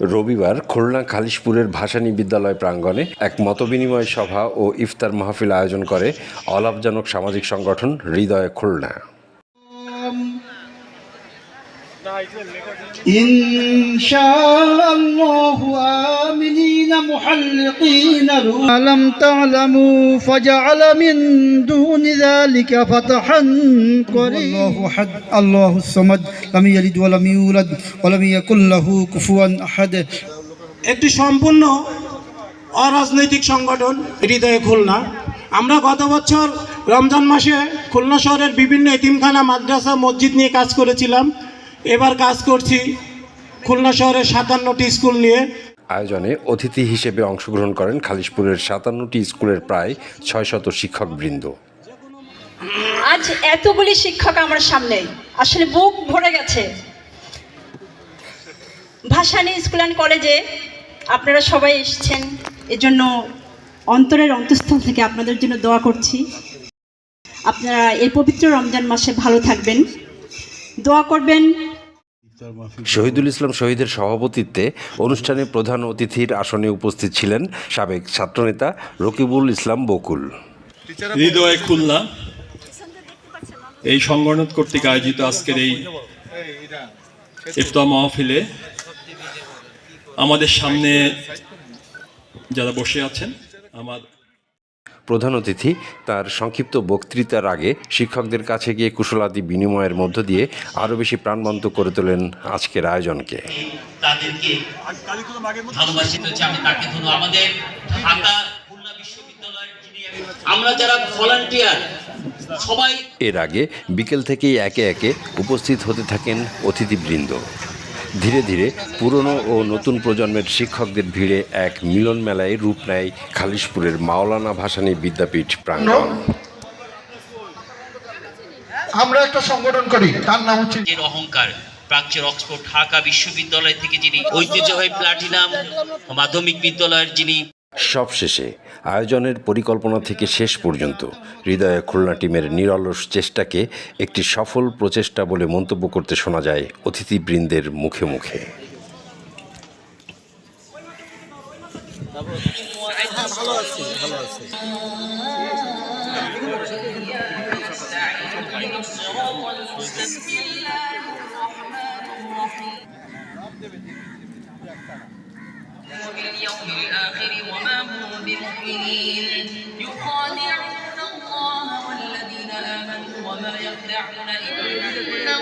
রবিবার খুলনা খালিশপুরের ভাসানী বিদ্যালয় প্রাঙ্গণে এক মতবিনিময় সভা ও ইফতার মাহফিল আয়োজন করে অলাভজনক সামাজিক সংগঠন হৃদয় খুলনা। إن شاء الله آمنين محلقين رؤوسهم ألم تعلموا فجعل من دون ذلك فتحا قريبا الله أحد الله الصمد لم يلد ولم يولد ولم يكن له كفوا أحد একটি সম্পূর্ণ অরাজনৈতিক সংগঠন হৃদয়ে খুলনা আমরা গত বছর রমজান মাসে খুলনা শহরের বিভিন্ন এতিমখানা মাদ্রাসা মসজিদ নিয়ে কাজ করেছিলাম এবার কাজ করছি খুলনা শহরের সাতান্নটি স্কুল নিয়ে আয়োজনে অতিথি হিসেবে অংশগ্রহণ করেন খালিশপুরের সাতান্নটি স্কুলের প্রায় ছয় শত শিক্ষকবৃন্দ। আজ এতগুলি শিক্ষক আমার সামনে। আসলে বুক ভরে গেছে। ভাসানী স্কুল অ্যান্ড কলেজে আপনারা সবাই এসেছেন। এজন্য অন্তরের অন্তঃস্থল থেকে আপনাদের জন্য দোয়া করছি। আপনারা এই পবিত্র রমজান মাসে ভালো থাকবেন। দোয়া করবেন শহীদুল ইসলাম শহীদের সভাপতিত্বে অনুষ্ঠানে প্রধান অতিথির আসনে উপস্থিত ছিলেন সাবেক ছাত্রনেতা রকিবুল ইসলাম বকুল। হৃদয় খুলনা, এই সংগঠন কর্তৃক আয়োজিত আজকের এই ইফতার মাহফিলে আমাদের সামনে যারা বসে আছেন, আমার প্রধান অতিথি তার সংক্ষিপ্ত বক্তৃতার আগে শিক্ষকদের কাছে গিয়ে কুশলাদি বিনিময়ের মধ্য দিয়ে আরও বেশি প্রাণবন্ত করে তোলেন আজকের আয়োজনকে। তাদেরকে আমি তাকে আমাদের ঢাকা খুলনা বিশ্ববিদ্যালয়ের যিনি আমরা যারা ভলান্টিয়ার সবাই এর আগে বিকেল থেকেই একে একে উপস্থিত হতে থাকেন অতিথিবৃন্দ। ধীরে ধীরে পুরনো ও নতুন প্রজন্মের শিক্ষকদের ভিড়ে এক মিলন মেলায় রূপ নেয় খালিশপুরের মাওলানা ভাসানী বিদ্যাপীঠ প্রাঙ্গণ। আমরা একটা সংগঠন করি তার নাম হচ্ছে এর অহংকার প্রাচ্যের অক্সফোর্ড ঢাকা বিশ্ববিদ্যালয় থেকে যিনি ঐতিহ্যবাহী প্লাটিনাম মাধ্যমিক বিদ্যালয়ের যিনি সবশেষে আয়োজনের পরিকল্পনা থেকে শেষ পর্যন্ত হৃদয়ে খুলনা টিমের নিরলস চেষ্টাকে একটি সফল প্রচেষ্টা বলে মন্তব্য করতে শোনা যায় অতিথিবৃন্দের মুখে মুখে। وباليوم الآخر وما هم بمؤمنين. يخادعون الله والذين آمنوا وما يخدعون إلا